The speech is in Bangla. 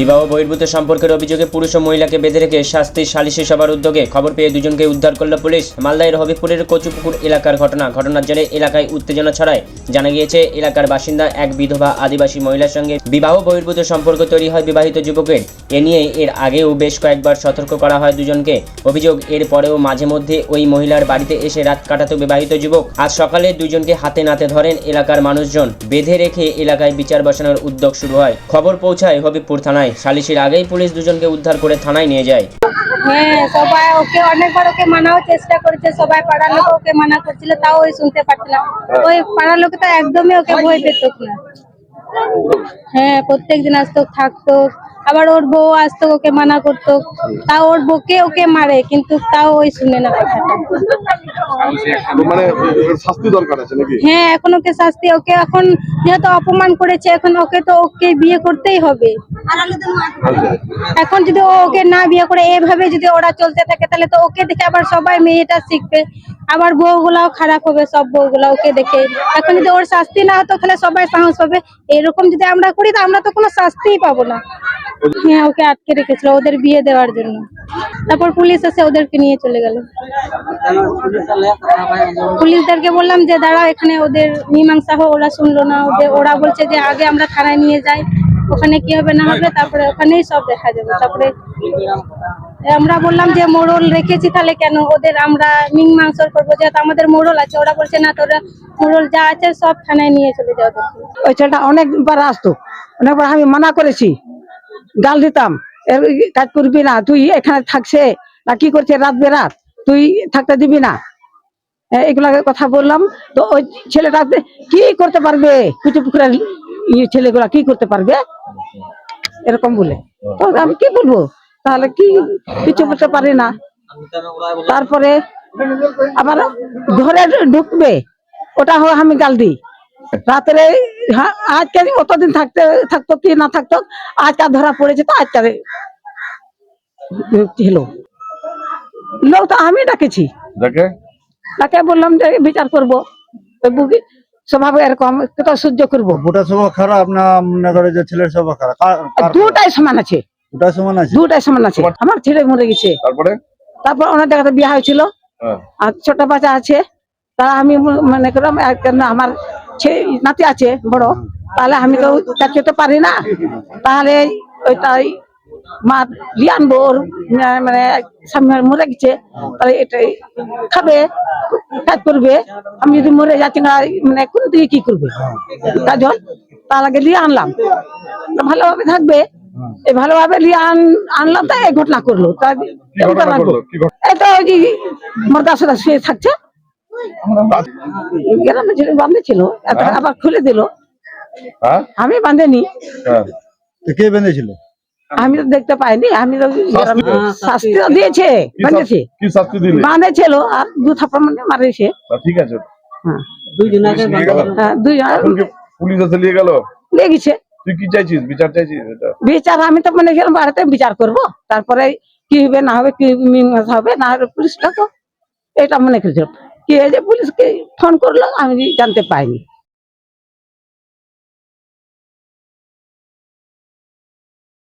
বিবাহ বহির্ভূত সম্পর্কের অভিযোগে পুরুষ ও মহিলাকে বেঁধে রেখে শাস্তির সালিশি সভার উদ্যোগে খবর পেয়ে দুজনকে উদ্ধার করল পুলিশ। মালদায়ের হবিপুরের কচুপুকুর এলাকার ঘটনা। ঘটনার জেরে এলাকায় উত্তেজনা ছড়ায়। জানা গিয়েছে, এলাকার বাসিন্দা এক বিধবা আদিবাসী মহিলার সঙ্গে বিবাহ বহির্ভূত সম্পর্ক তৈরি হয় বিবাহিত যুবকের। এ নিয়ে এর আগেও বেশ কয়েকবার সতর্ক করা হয় দুজনকে। অভিযোগ, এর পরেও মাঝে মধ্যে ওই মহিলার বাড়িতে এসে রাত কাটাতো বিবাহিত যুবক। আজ সকালে দুজনকে হাতে নাতে ধরেন এলাকার মানুষজন। বেঁধে রেখে এলাকায় বিচার বসানোর উদ্যোগ শুরু হয়। খবর পৌঁছায় হবিবপুর থানায়। সালিশির আগেই পুলিশ দুজনকে উদ্ধার করে থানায় নিয়ে যায়। হ্যাঁ সবাই ওকে অনেকবার ওকে মানাও চেষ্টা করেছে। সবাই পাড়ার লোক ওকে মানা করছিল তাও ওই শুনতে পারছিল না। ওই পাড়ার লোক তো একদমই ওকে ভয় পেত না। হ্যাঁ প্রত্যেক দিন আসতো থাকতো। আবার ওর বউ আসতো ওকে মানা করতো। তাও ওর বউকে ওকে মারে কিন্তু তাও ওই শুনে না কথাটা। মানে শাস্তি দরকার আছে নাকি? হ্যাঁ এখন ওকে শাস্তি ওকে এখন যেহেতু অপমান করেছে এখন ওকে তো ওকে বিয়ে করতেই হবে। এখন যদি ওকে না বিয়ে করে এভাবে যদি ওরা চলতে থাকে, তাহলে তো ওকে দেখে আবার সবাই মেয়েটা শিখবে। আবার বউগুলাও খারাপ হবে, সব বউগুলা ওকে দেখে। এখন যদি ওর শাস্তি না হতো, তাহলে সবাই সাহস পাবে। এরকম যদি আমরা করি, তো আমরা তো কোনো শাস্তিই পাবো না। হ্যাঁ ওকে আটকে রেখেছিল ওদের বিয়ে দেওয়ার জন্য। তারপর পুলিশ এসে ওদেরকে নিয়ে চলে গেল। পুলিশদেরকে বললাম যে দাঁড়া এখানে ওদের মীমাংসা হোক, ওরা শুনলো না। ওদের, ওরা বলছে যে, আগে আমরা থানায় নিয়ে যাই। ওখানে কি হবে না হবে, তারপরে ওখানেই সব দেখা যাবে। তারপরে আমরা বললাম যে মোড়ল রেখেছি, তাহলে কেন ওদের আমরা মীমাংসা করব? যেহেতু আমাদের মোড়ল আছে, ওরা বলছে, না, তোরা মোড়ল যা আছে সব থানায় নিয়ে চলে যাও ওই ছেলেটা অনেকবার আসতো, অনেকবার আমি মানা করেছি, গাল দিতাম কাজ করবি না, তুই এখানে থাকছে, না, কি করছে রাত বেরাত, তুই থাকতে দিবি না। এগুলা কথা বললাম, তো ওই ছেলেটা কি করতে পারবে? কুচু পুকুরের ইয়ে ছেলেগুলা কি করতে পারবে? এরকম বলে। তো আমি কি বলব? তাহলে কি কিছু করতে পারি না। তারপরে আবার ঘরে ঢুকবে। ওটা হয় আমি গাল দিই রাত্রে আজকে অতদিন থাকতে থাকতো কি না থাকতো আজকাল ধরা পড়েছে তো আজকাল হলো লোক তো আমি ডাকেছি। তাকে বললাম যে বিচার করব। বুকি স্বভাব এরকম সহ্য করব। খারাপ না মনে করে যে ছেলের সভা খারাপ? দুটাই সমান আছে। সমান আছে? দুটাই সমান আছে। আমার ছেলে মরে গেছে। তারপরে? তারপর অনেক জায়গাতে বিয়ে হয়েছিল। হ্যাঁ। আর ছোট বাচ্চা আছে। তা আমি মনে করলাম আমার ছে- নাতি আছে বড়। তাহলে আমি তো পারি না। তাহলে ওইটাই মা ওর আহ, মানে স্বামী মরে গেছে তাহলে এটাই খাবে কাজ করবে। আমি যদি মরে যাচ্ছি না মানে কোন দিকে কি করবে? কাজ হয় তার আগে লিয়ে আনলাম। ভালোভাবে থাকবে। এই ভালোভাবে লিয়ে আন- আনলাম তাই এই ঘটনা করল। তো ওই যে মর্দা শুয়ে থাকছে। গ্রামে ছিল বান্ধে ছিল আবার খুলে দিল। হ্যাঁ। আমি বাঁধেনি হ্যাঁ। কে বেঁধেছিল আমি তো দেখতে পাইনি আমি তো শাস্তি দিয়েছে। বাঁধেছে কি শাস্তি দিলে? বাঁধেছিল আর দু থাপ্পড় মানে মারেছে ঠিক আছে। হ্যাঁ। নিয়ে গেল? হ্যাঁ, দুইজন পুলিশ এসে নিয়ে গেল? লেগেছে তুই কি চাইছিস? বিচার চাইছিস এটা? বিচার আমি তো মনে করি বাড়িতে বিচার করব। তারপরে কি হবে না হবে কি মীমাংসা হবে না হবে পুলিশটা তো এটা মনে করেছিলাম। কি হয়েছে পুলিশকে ফোন করল আমি জানতে পাইনি।